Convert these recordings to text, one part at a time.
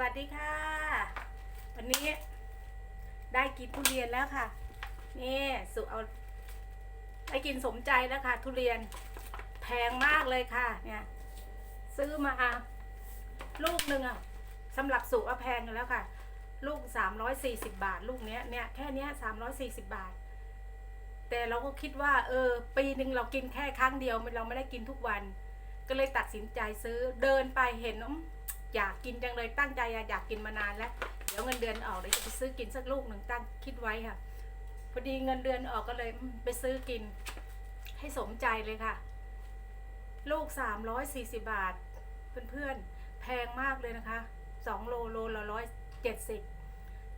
วัสดีค่ะ วันนี้ได้กินทุเรียนแล้วค่ะ นี่สุเอาได้กินสมใจแล้วค่ะ ทุเรียนแพงมากเลยค่ะ เนี่ย ซื้อมาลูกหนึ่งอะสำหรับสุว่าแพงอยู่แล้วค่ะ ลูกสามร้อยสี่สิบาท ลูกเนี้ยเนี่ยแค่เนี้ยสามร้อยสี่สิบาท แต่เราก็คิดว่า เออ ปีหนึ่งเรากินแค่ครั้งเดียวเราไม่ได้กินทุกวัน ก็เลยตัดสินใจซื้อเดินไปเห็นอืม อยากกินจังเลยตั้งใจอยากกินมานานแล้ว เดี๋ยวเงินเดือนออกเดี๋ยวจะไปซื้อกินสักลูกหนึ่งตั้งคิดไว้ค่ะ พอดีเงินเดือนออกก็เลยไปซื้อกิน ให้สมใจเลยค่ะ ลูกสามร้อยสี่สิบาท เพื่อนๆแพงมากเลยนะคะสองโลโลละร้อยเจ็ดสิบ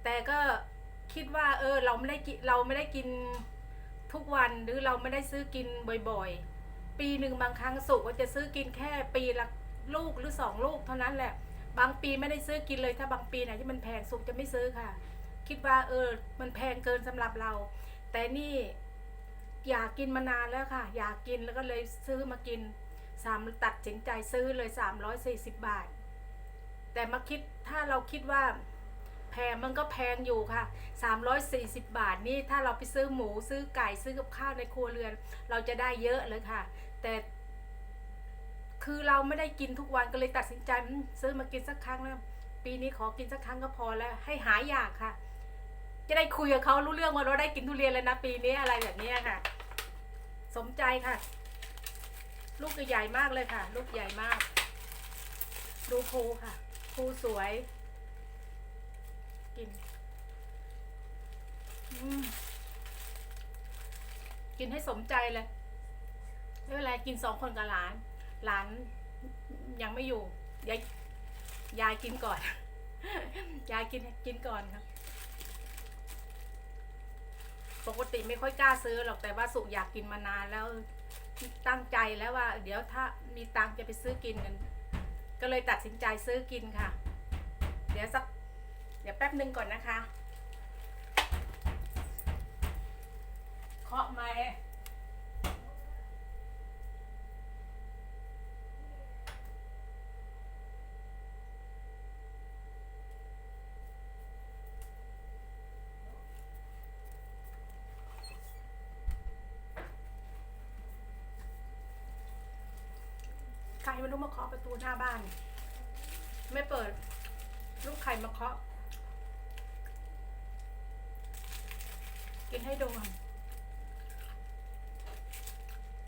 แต่ก็คิดว่า เออเราไม่ได้กินเราไม่ได้กินทุกวันหรือเราไม่ได้ซื้อกินบ่อยๆ ปีหนึ่งบางครั้งสุกก็จะซื้อกินแค่ปีละ ลูกหรือสองลูกเท่านั้นแหละ บางปีไม่ได้ซื้อกินเลย ถ้าบางปีไหนที่มันแพงสุกจะไม่ซื้อค่ะ คิดว่าเออ มันแพงเกินสำหรับเรา แต่นี่อยากกินมานานแล้วค่ะ อยากกินแล้วก็เลยซื้อมากินสามตัดสินใจซื้อเลยสามร้อยสี่สิบบาท แต่มาคิดถ้าเราคิดว่าแพงมันก็แพงอยู่ค่ะสามร้อยสี่สิบบาทนี่ถ้าเราไปซื้อหมูซื้อไก่ซื้อกับข้าวในครัวเรือน เราจะได้เยอะเลยค่ะ แต่ คือเราไม่ได้กินทุกวันก็เลยตัดสินใจซื้อมากินสักครั้งแล้วปีนี้ขอกินสักครั้งก็พอแล้ว ให้หายอยากค่ะ จะได้คุยกับเขารู้เรื่องว่าเราได้กินทุเรียนแล้วนะปีนี้อะไรแบบนี้ค่ะ สมใจค่ะ ลูกใหญ่มากเลยค่ะ ลูกใหญ่มาก ดูภูค่ะภูสวย กินกินให้สมใจเลยไม่เป็นไรกินสองคนกับหลาน หลานยังไม่อยู่ยายยายกินก่อน ยายกินกินก่อนครับปกติไม่ค่อยกล้าซื้อหรอกแต่ว่าสุอยากกินมานานแล้วตั้งใจแล้วว่า เดี๋ยวถ้ามีตังจะไปซื้อกินกันก็เลยตัดสินใจซื้อกินค่ะ เดี๋ยวสัก เดี๋ยวแป๊บหนึ่งก่อนนะคะ เคาะไม้ ไม่รู้มาเคาะประตูหน้าบ้าน ไม่เปิด ลูกใครมาเคาะ กินให้ดูค่ะ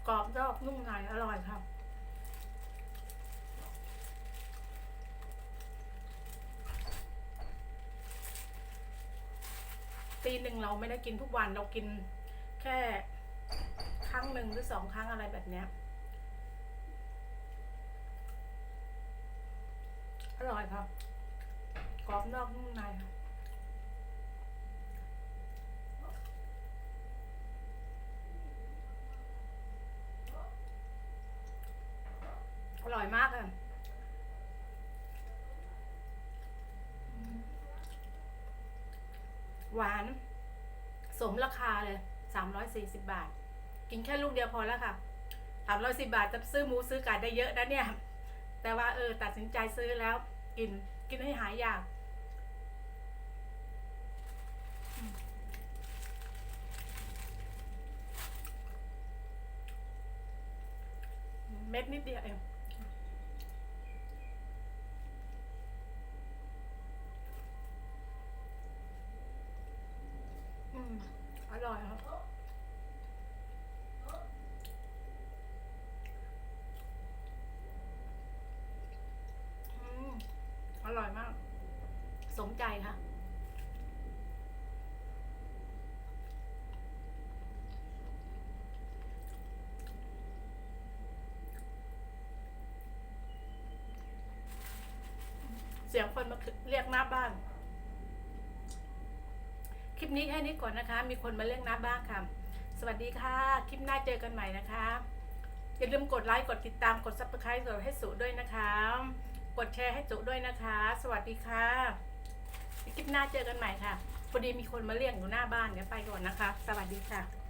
กรอบนอกนุ่มในอร่อยค่ะปีหนึ่งเราไม่ได้กินทุกวันเรากินแค่ครั้งหนึ่งหรือสองครั้งอะไรแบบเนี้ย ร่อยครับ กรอบนอกนุ่มในค่ะอร่อยมากอะหวาน สมราคาเลยสามร้อยสี่สิบบาท กินแค่ลูกเดียวพอแล้วค่ะสามร้อยสิบาทจะซื้อหมูซื้อไก่ได้เยอะนะเนี่ย แต่ว่าเออตัดสินใจซื้อแล้ว กิน กินให้หายอยากเม็ดนิดเดียวเองอืมอร่อยครับ อืมอร่อยมาก สม ใจค่ะเสียงคนมาเรียกหน้าบ้าน คลิปนี้แค่นี้ก่อนนะคะ มีคนมาเรียกหน้าบ้านค่ะ สวัสดีค่ะ คลิปหน้าเจอกันใหม่นะคะ อย่าลืมกดไลค์ กดติดตาม กด subscribe กดให้สุด้วยนะคะ กดแชร์ให้จุด้วยนะคะ สวัสดีค่ะ คลิปหน้าเจอกันใหม่ค่ะพอดีมีคนมาเรียกอยู่หน้าบ้านเดี๋ยวไปก่อนนะคะ สวัสดีค่ะ